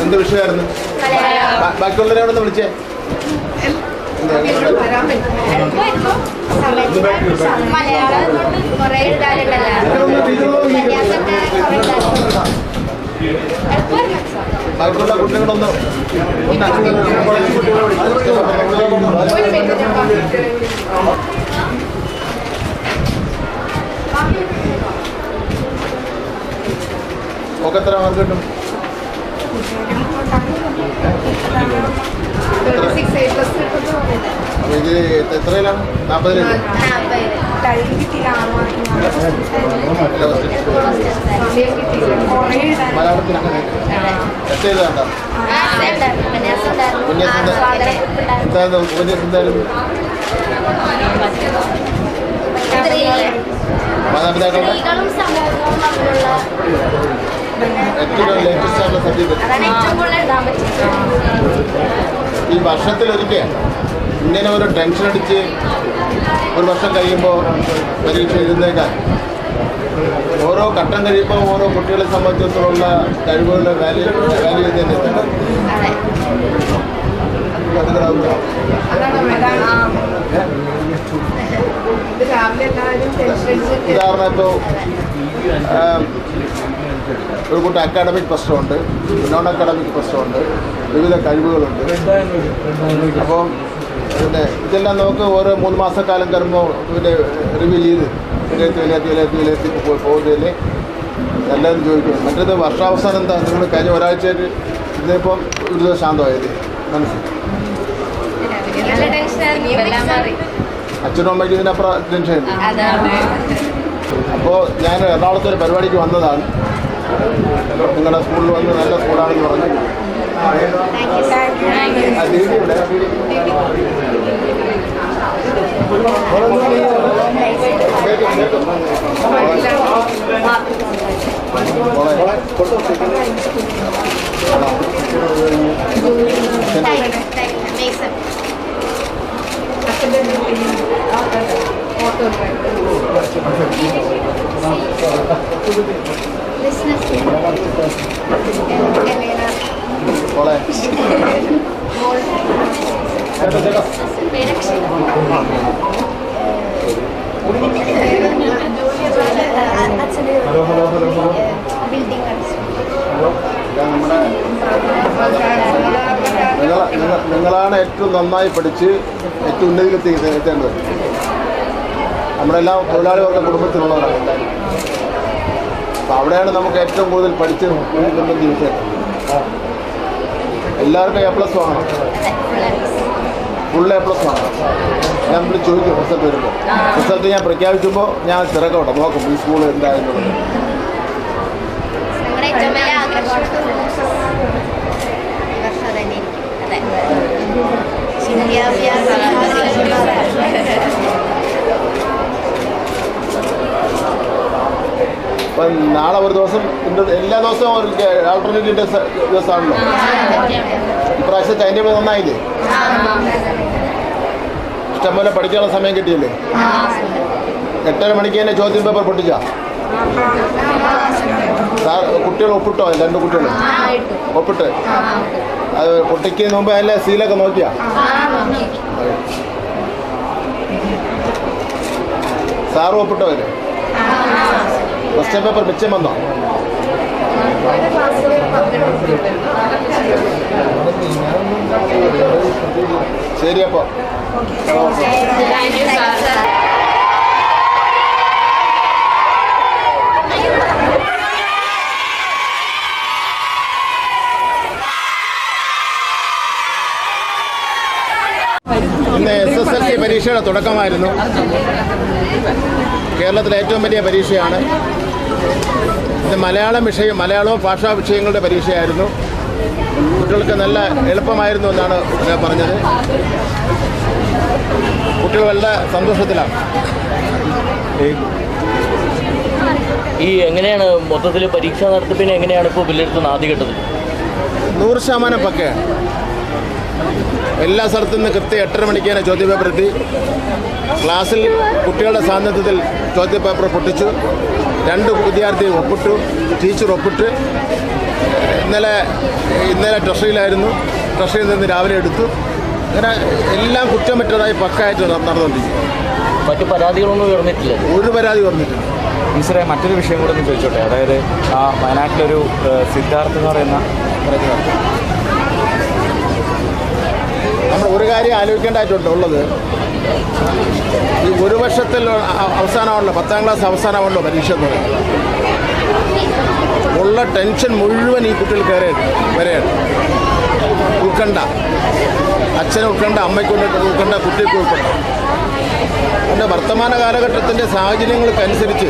എന്ത് വിഷയമായിരുന്നു ബാക്കിയുള്ളവരെ അവിടെ നിന്ന് വിളിച്ചേ. ബാക്കിയുള്ള കുട്ടികളൊന്ന് ഒക്കെ എത്ര മാർക്ക് കിട്ടും ഇത് എത്രയിലാണ് നാൽപ്പതിലാണ് മലയാളത്തിലാണ് ടെസ്റ്റ് ചെയ്താണ്ടോ എന്തായിരുന്നു ഉപന്യാസം എന്തായിരുന്നു മാതാപിതാക്കളുടെ സ്ത്രീകളും വർഷത്തിൽ ഈ വർഷത്തിലൊരിക്കൽ ഇങ്ങനെ ഒരു ടെൻഷൻ അടിച്ച് ഒരു വർഷം കഴിയുമ്പോൾ പരീക്ഷ എഴുതുന്നേക്കാൻ ഓരോ ഘട്ടം കഴിയുമ്പോൾ ഓരോ കുട്ടികളെ സംബന്ധിച്ചിടത്തോളം കഴിവുകളുടെ വാല്യൂ വാല്യൂ തന്നെ ഉദാഹരണം ഇപ്പോൾ ഒരു കൂട്ടം അക്കാഡമിക് പ്രശ്നമുണ്ട് നോൺ അക്കാഡമിക് പ്രശ്നമുണ്ട് വിവിധ കഴിവുകളുണ്ട്. അപ്പോൾ പിന്നെ ഇതെല്ലാം നമുക്ക് ഓരോ മൂന്ന് മാസക്കാലം കയറുമ്പോൾ പിന്നെ റിവ്യൂ ചെയ്ത് വിലയിരുത്തി വിലയിരുത്തി വിലയിരുത്തി വിലയിരുത്തി പോകുന്നതിൽ എല്ലാവരും ചോദിക്കും മറ്റേത് വർഷാവസാനം എന്താ? നിങ്ങൾ കഴിഞ്ഞ ഒരാഴ്ചയായിട്ട് ഇതിപ്പം ഒരു ദിവസം ശാന്തമായത് മാറി അച്ഛനും അമ്മയ്ക്ക് ഇതിനപ്പുറം ടെൻഷൻ അപ്പോൾ ഞാൻ എറണാകുളത്ത് ഒരു പരിപാടിക്ക് വന്നതാണ്. നിങ്ങളുടെ സ്കൂളിൽ വന്ന് നല്ല സ്കൂളാണെന്ന് പറഞ്ഞു. ഓട്ടോ നിങ്ങളാണ് ഏറ്റവും നന്നായി പഠിച്ച് ഏറ്റവും ഉന്നതിയിലെത്തി എത്തേണ്ടത് നമ്മളെല്ലാം തൊഴിലാളി വർഗ കുടുംബത്തിലുള്ളവരാണ്. അപ്പം അവിടെയാണ് നമുക്ക് ഏറ്റവും കൂടുതൽ പഠിച്ച് മുന്നിൽ വിഷയം എല്ലാവർക്കും എ പ്ലസ് വാങ്ങണം. ഫുൾ എ പ്ലസ് വാങ്ങണം. ഞാൻ നമ്മൾ ചോദിക്കും റിസൾട്ട് വരുമ്പോൾ. റിസൾട്ട് ഞാൻ പ്രഖ്യാപിക്കുമ്പോൾ ഞാൻ തിരക്കോട്ടെ നോക്കും ഈ സ്കൂൾ എന്തായാലും ഏറ്റവും വലിയ ആഗ്രഹമാണ് ഈ വർഷം തന്നെ അതെ അപ്പം നാളെ ഒരു ദിവസം എല്ലാ ദിവസവും ഒരു ആൾട്ടർനേറ്റീവ് ദിവസമാണല്ലോ. ഇപ്രാവശ്യം ടൈം ടേബിൾ നന്നായില്ലേ ഇഷ്ടംപോലെ പഠിക്കാനുള്ള സമയം കിട്ടിയില്ലേ? എട്ടര മണിക്ക് തന്നെ ചോദ്യം പേപ്പർ പൊട്ടിച്ച? സാർ കുട്ടികൾ ഒപ്പിട്ടോ? രണ്ട് കുട്ടികൾ? ഒപ്പിട്ട്? അത് പൊട്ടിക്കുന്നതിന് മുമ്പ് അതിലെ സീലൊക്കെ നോക്കിയാ? സാറ് ഒപ്പിട്ടോ അതിന് ക്വസ്റ്റ്യൻ പേപ്പർ മിച്ചം വന്നോ? ശരി അപ്പോൾ പരീക്ഷയുടെ തുടക്കമായിരുന്നു. കേരളത്തിലെ ഏറ്റവും വലിയ പരീക്ഷയാണ്. ഇത് മലയാളം വിഷയം മലയാളവും ഭാഷാ വിഷയങ്ങളുടെ പരീക്ഷയായിരുന്നു. കുട്ടികൾക്ക് നല്ല എളുപ്പമായിരുന്നു എന്നാണ് ഞാൻ പറഞ്ഞത്. കുട്ടികൾ വളരെ സന്തോഷത്തിലാണ്. ഈ എങ്ങനെയാണ് മൊത്തത്തിൽ പരീക്ഷ നടത്തിപ്പിന് എങ്ങനെയാണ് ഇപ്പോൾ വിലയിരുത്തുന്നത് ആദ്യഘട്ടത്തിൽ നൂറ് ശതമാനം പക്കയാണ്. എല്ലാ സ്ഥലത്തു നിന്ന് കൃത്യം എട്ടര മണിക്ക് തന്നെ ചോദ്യപേപ്പർ എത്തി ക്ലാസ്സിൽ കുട്ടികളുടെ സാന്നിധ്യത്തിൽ ചോദ്യപേപ്പർ പൊട്ടിച്ചു. രണ്ട് വിദ്യാർത്ഥി ഒപ്പിട്ടു ടീച്ചർ ഒപ്പിട്ട്. ഇന്നലെ ഇന്നലെ ട്രഷറിയിലായിരുന്നു. ട്രഷറിയിൽ നിന്ന് രാവിലെ എടുത്തു. അങ്ങനെ എല്ലാം കുറ്റമറ്റതായി പക്കായിട്ട് നട- നടന്നുകൊണ്ടിരിക്കും മറ്റു പരാതികളൊന്നും ഉയർന്നിട്ടില്ല. ഒരു പരാതി ഉയർന്നിട്ടില്ല. ടീച്ചറെ മറ്റൊരു വിഷയം കൂടെ ഒന്ന് ചോദിച്ചോട്ടെ. അതായത് ആ വയനാട്ടിലൊരു സിദ്ധാർത്ഥ് എന്ന് പറയുന്ന നമ്മൾ ഒരു കാര്യം ആലോചിക്കേണ്ടതായിട്ടുണ്ട് ഉള്ളത്. ഈ ഒരു വർഷത്തിൽ അവസാനമാണല്ലോ പത്താം ക്ലാസ് അവസാനമാണല്ലോ പരീക്ഷ എന്ന് ഉള്ള ടെൻഷൻ മുഴുവൻ ഈ കുട്ടികൾ കയറിയാണ് വരെയാണ്. ഉൾക്കണ്ട. അച്ഛനെ ഉൾക്കണ്ട അമ്മയ്ക്ക് ഉൾക്കണ്ട കുട്ടിക്ക് ഉൾക്കണ്ട. അതുകൊണ്ട് വർത്തമാന കാലഘട്ടത്തിന്റെ സാഹചര്യങ്ങൾക്കനുസരിച്ച്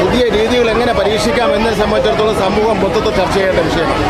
പുതിയ രീതികൾ എങ്ങനെ പരീക്ഷിക്കാം എന്നതിനെ സംബന്ധിച്ചിടത്തോളം സമൂഹം മൊത്തത്തിൽ ചർച്ച ചെയ്യേണ്ട വിഷയമാണ്.